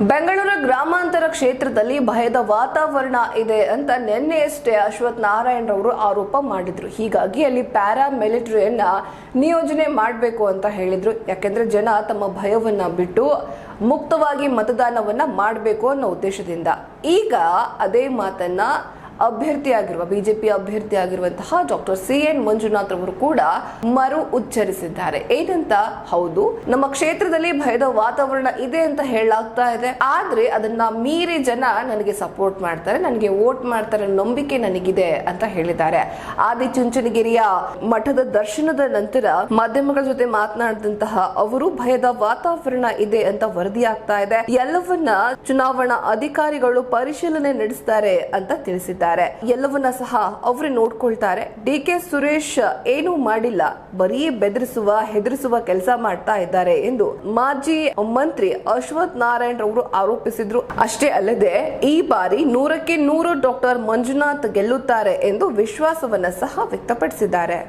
ಬೆಂಗಳೂರು ಗ್ರಾಮಾಂತರ ಕ್ಷೇತ್ರದಲ್ಲಿ ಭಯದ ವಾತಾವರಣ ಇದೆ ಅಂತ ನಿನ್ನೆಯಷ್ಟೇ ಅಶ್ವಥ್ ನಾರಾಯಣ್ ರವರು ಆರೋಪ ಮಾಡಿದ್ರು. ಹೀಗಾಗಿ ಅಲ್ಲಿ ಪ್ಯಾರಾ ಮಿಲಿಟರಿಯನ್ನ ನಿಯೋಜನೆ ಮಾಡಬೇಕು ಅಂತ ಹೇಳಿದ್ರು. ಯಾಕೆಂದ್ರೆ ಜನ ತಮ್ಮ ಭಯವನ್ನ ಬಿಟ್ಟು ಮುಕ್ತವಾಗಿ ಮತದಾನವನ್ನ ಮಾಡಬೇಕು ಅನ್ನೋ ಉದ್ದೇಶದಿಂದ. ಈಗ ಅದೇ ಮಾತನ್ನ ಅಭ್ಯರ್ಥಿಯಾಗಿರುವ, ಬಿಜೆಪಿ ಅಭ್ಯರ್ಥಿಯಾಗಿರುವಂತಹ ಡಾಕ್ಟರ್ ಸಿ ಎನ್ ಮಂಜುನಾಥ್ ಅವರು ಕೂಡ ಮರು ಉಚ್ಚರಿಸಿದ್ದಾರೆ. ಏನಂತ? ಹೌದು, ನಮ್ಮ ಕ್ಷೇತ್ರದಲ್ಲಿ ಭಯದ ವಾತಾವರಣ ಇದೆ ಅಂತ ಹೇಳಲಾಗ್ತಾ ಇದೆ. ಆದ್ರೆ ಅದನ್ನ ಮೀರಿ ಜನ ನನಗೆ ಸಪೋರ್ಟ್ ಮಾಡ್ತಾರೆ, ನನಗೆ ವೋಟ್ ಮಾಡ್ತಾರೆ ನಂಬಿಕೆ ನನಗಿದೆ ಅಂತ ಹೇಳಿದ್ದಾರೆ. ಆದಿ ಚುಂಚನಗಿರಿಯ ಮಠದ ದರ್ಶನದ ನಂತರ ಮಾಧ್ಯಮಗಳ ಜೊತೆ ಮಾತನಾಡಿದಂತಹ ಅವರು, ಭಯದ ವಾತಾವರಣ ಇದೆ ಅಂತ ವರದಿಯಾಗ್ತಾ ಇದೆ. ಎಲ್ಲವನ್ನ ಚುನಾವಣಾ ಅಧಿಕಾರಿಗಳು ಪರಿಶೀಲನೆ ನಡೆಸ್ತಾರೆ ಅಂತ ತಿಳಿಸಿದ್ದಾರೆ. ಎಲ್ಲವನ್ನ ಸಹ ಅವರೇ ನೋಡ್ಕೊಳ್ತಾರೆ. ಡಿ ಕೆ ಸುರೇಶ್ ಏನು ಮಾಡಿಲ್ಲ. ಬರೀ ಬೆದರಿಸುವ, ಹೆದರಿಸುವ ಕೆಲಸ ಮಾಡ್ತಾ ಇದ್ದಾರೆ ಎಂದು ಮಾಜಿ ಮಂತ್ರಿ ಅಶ್ವಥ್ ನಾರಾಯಣ್ ರವರು ಆರೋಪಿಸಿದ್ರು. ಅಷ್ಟೇ ಅಲ್ಲದೆ, ಈ ಬಾರಿ ನೂರಕ್ಕೆ ನೂರು ಡಾಕ್ಟರ್ ಮಂಜುನಾಥ್ ಗೆಲ್ಲುತ್ತಾರೆ ಎಂದು ವಿಶ್ವಾಸವನ್ನ ಸಹ ವ್ಯಕ್ತಪಡಿಸಿದ್ದಾರೆ.